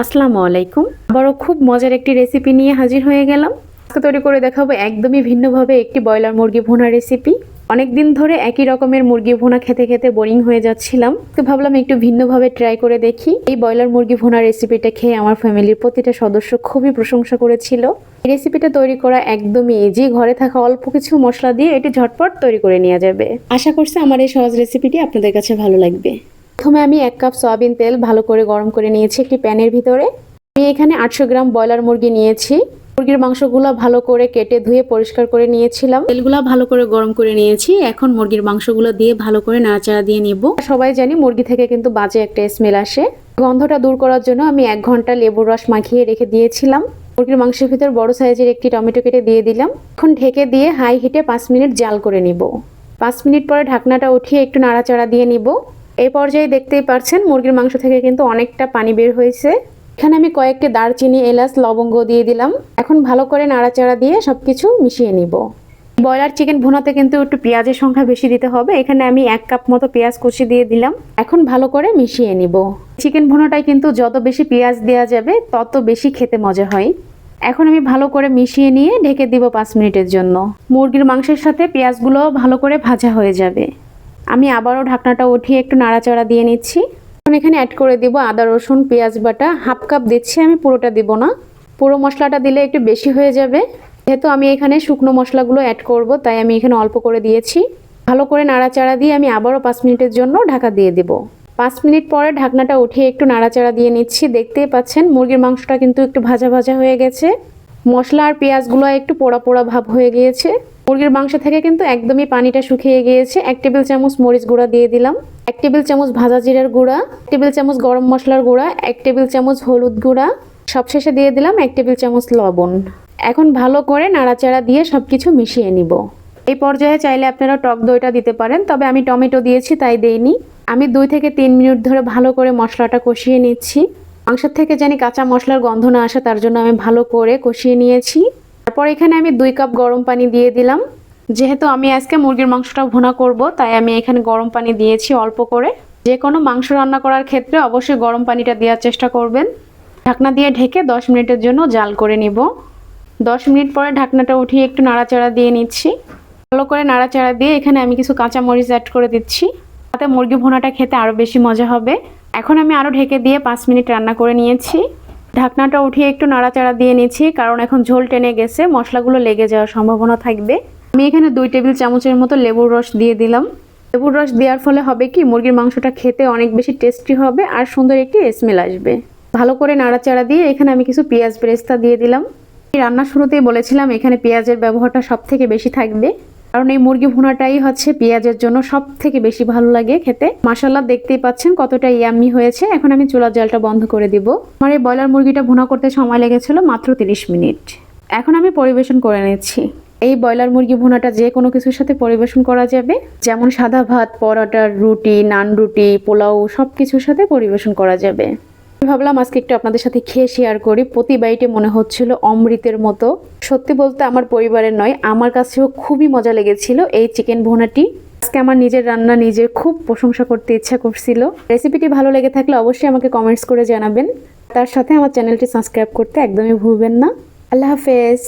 আসসালামু আলাইকুম। আবারও খুব মজার একটি রেসিপি নিয়ে হাজির হয়ে গেলাম। আজকে তৈরি করে দেখাবো একদমই ভিন্নভাবে একটি ব্রয়লার মুরগি ভোনা রেসিপি অনেকদিন ধরে একই রকমের মুরগি ভুনা খেতে খেতে বোরিং হয়ে যাচ্ছিলাম। তো ভাবলাম একটু ভিন্নভাবে ট্রাই করে দেখি। এই ব্রয়লার মুরগি ভোনা রেসিপিটা খেয়ে আমার ফ্যামিলির প্রতিটা সদস্য খুবই প্রশংসা করেছিল। এই রেসিপিটা তৈরি করা একদমই ইজি ঘরে থাকা অল্প কিছু মশলা দিয়ে এটি ঝটপট তৈরি করে নেওয়া যাবে। আশা করছি আমার এই সহজ রেসিপিটি আপনাদের কাছে ভালো লাগবে। প্রথমে আমি এক কাপ সয়াবিন তেল ভালো করে গরম করে নিয়েছি একটি প্যানের ভিতরে। আমি এখানে আটশো গ্রাম ব্রয়লার মুরগি নিয়েছি। মুরগির মাংসগুলো ভালো করে কেটে ধুয়ে পরিষ্কার করে নিয়েছিলাম। তেলগুলো ভালো করে গরম করে নিয়েছি। এখন মুরগির মাংসগুলো দিয়ে ভালো করে নাড়াচাড়া দিয়ে নিব। সবাই জানি মুরগি থেকে কিন্তু বাজে একটা স্মেল আসে। গন্ধটা দূর করার জন্য আমি এক ঘণ্টা লেবুর রস মাখিয়ে রেখে দিয়েছিলাম। মুরগির মাংসের ভিতর বড় সাইজের একটি টমেটো কেটে দিয়ে দিলাম। এখন ঢেকে দিয়ে হাই হিটে পাঁচ মিনিট জাল করে নিব। পাঁচ মিনিট পরে ঢাকনাটা উঠিয়ে একটু নাড়াচাড়া দিয়ে নিব। এই পর্যায়ে দেখতেই পারছেন, মুরগির মাংস থেকে কিন্তু অনেকটা পানি বের হয়েছে। এখানে আমি কয়েকটি দারচিনি, এলাচ, লবঙ্গ দিয়ে দিলাম। এখন ভালো করে নাড়াচাড়া দিয়ে সবকিছু মিশিয়ে নিব। ব্রয়লার চিকেন ভুনাতে কিন্তু একটু পেঁয়াজের সংখ্যা বেশি দিতে হবে। এখানে আমি এক কাপ মতো পেঁয়াজ কুচি দিয়ে দিলাম। এখন ভালো করে মিশিয়ে নিব। চিকেন ভুনাটায় কিন্তু যত বেশি পেঁয়াজ দেওয়া যাবে, তত বেশি খেতে মজা হয়। এখন আমি ভালো করে মিশিয়ে নিয়ে ঢেকে দিব পাঁচ মিনিটের জন্য। মুরগির মাংসের সাথে পেঁয়াজগুলো ভালো করে ভাজা হয়ে যাবে। আমি আবারও ঢাকনাটা উঠিয়ে একটু নাড়াচাড়া দিয়ে নিচ্ছি। এখন এখানে অ্যাড করে দিব আদা, রসুন, পেঁয়াজ বাটা। হাফ কাপ দিচ্ছি, আমি পুরোটা দিব না। পুরো মশলাটা দিলে একটু বেশি হয়ে যাবে। যেহেতু আমি এখানে শুকনো মশলাগুলো অ্যাড করব, তাই আমি এখানে অল্প করে দিয়েছি। ভালো করে নাড়াচাড়া দিয়ে আমি আবারও পাঁচ মিনিটের জন্য ঢাকা দিয়ে দেব। পাঁচ মিনিট পরে ঢাকনাটা উঠিয়ে একটু নাড়াচাড়া দিয়ে নিচ্ছি। দেখতেই পাচ্ছেন, মুরগির মাংসটা কিন্তু একটু ভাজা ভাজা হয়ে গেছে। মশলা আর পেঁয়াজগুলো একটু পোড়া পোড়া ভাব হয়ে গিয়েছে। মুরগির মাংস থেকে কিন্তু একদমই পানিটা শুকিয়ে গিয়েছে। এক টেবিল চামচ মরিচ গুঁড়া দিয়ে দিলাম। এক টেবিল চামচ ভাজা জিরার গুঁড়া। টেবিল চামচ গরম মশলার গুঁড়া। এক টেবিল চামচ হলুদ গুঁড়া। সবশেষে দিয়ে দিলাম এক টেবিল চামচ লবণ। এখন ভালো করে নাড়াচাড়া দিয়ে সব কিছু মিশিয়ে নিব। এই পর্যায়ে চাইলে আপনারা টক দইটা দিতে পারেন, তবে আমি টমেটো দিয়েছি, তাই দেইনি। আমি দুই থেকে তিন মিনিট ধরে ভালো করে মশলাটা কষিয়ে নিচ্ছি। মাংসের থেকে জানি কাঁচা মশলার গন্ধ না আসে, তার জন্য আমি ভালো করে কষিয়ে নিয়েছি। তারপর এখানে আমি দুই কাপ গরম পানি দিয়ে দিলাম। যেহেতু আমি আজকে মুরগির মাংসটা ভুনা করব, তাই আমি এখানে গরম পানি দিয়েছি অল্প করে। যে কোনো মাংস রান্না করার ক্ষেত্রে অবশ্যই গরম পানিটা দেওয়ার চেষ্টা করবেন। ঢাকনা দিয়ে ঢেকে দশ মিনিটের জন্য জাল করে নিব। দশ মিনিট পরে ঢাকনাটা উঠিয়ে একটু নাড়াচাড়া দিয়ে নিচ্ছি। ভালো করে নাড়াচাড়া দিয়ে এখানে আমি কিছু কাঁচা মরিচ অ্যাড করে দিচ্ছি। তাতে মুরগি ভুনাটা খেতে আরও বেশি মজা হবে। এখন আমি আরও ঢেকে দিয়ে পাঁচ মিনিট রান্না করে নিয়েছি। ঢাকনাটা উঠিয়ে একটু নাড়াচাড়া দিয়ে নিচ্ছি, কারণ এখন ঝোল টেনে গেছে, মশলাগুলো লেগে যাওয়ার সম্ভাবনা থাকবে। আমি এখানে দুই টেবিল চামচের মতো লেবুর রস দিয়ে দিলাম। লেবুর রস দেওয়ার ফলে হবে কি, মুরগির মাংসটা খেতে অনেক বেশি টেস্টি হবে আর সুন্দর একটি স্মেল আসবে। ভালো করে নাড়াচাড়া দিয়ে এখানে আমি কিছু পেঁয়াজ বেরেস্তা দিয়ে দিলাম। রান্নার শুরুতেই বলেছিলাম এখানে পেঁয়াজের ব্যবহারটা সব থেকে বেশি থাকবে। কারণ এই মুরগি ভুনাটাই হচ্ছে পেঁয়াজের জন্য সব থেকে বেশি ভালো লাগে খেতে। মাসাল্লাহ দেখতেই পাচ্ছেন কতটা ইয়াম্মি হয়েছে। এখন আমি চুলার জলটা বন্ধ করে দিব। আমার এই ব্রয়লার মুরগিটা ভুনা করতে সময় লেগেছিল মাত্র তিরিশ মিনিট। এখন আমি পরিবেশন করে নিচ্ছি। এই ব্রয়লার মুরগি ভুনাটা যে কোনো কিছুর সাথে পরিবেশন করা যাবে। যেমন সাদা ভাত, পরোটা, রুটি, নান রুটি, পোলাও সব কিছুর সাথে পরিবেশন করা যাবে। ভাবলাম আজকে একটু আপনাদের সাথে খেয়ে শেয়ার করি। প্রতি বাইটে মনে হচ্ছিল অমৃতের মতো। সত্যি বলতে আমার পরিবারের নয়, আমার কাছেও খুবই মজা লেগেছিল এই চিকেন ভোনাটি। আজকে আমার নিজের রান্না, নিজের খুব প্রশংসা করতে ইচ্ছা করছিল। রেসিপিটি ভালো লেগে থাকলে অবশ্যই আমাকে কমেন্টস করে জানাবেন। তার সাথে আমার চ্যানেলটি সাবস্ক্রাইব করতে একদমই ভুলবেন না। আল্লাহ হাফেজ।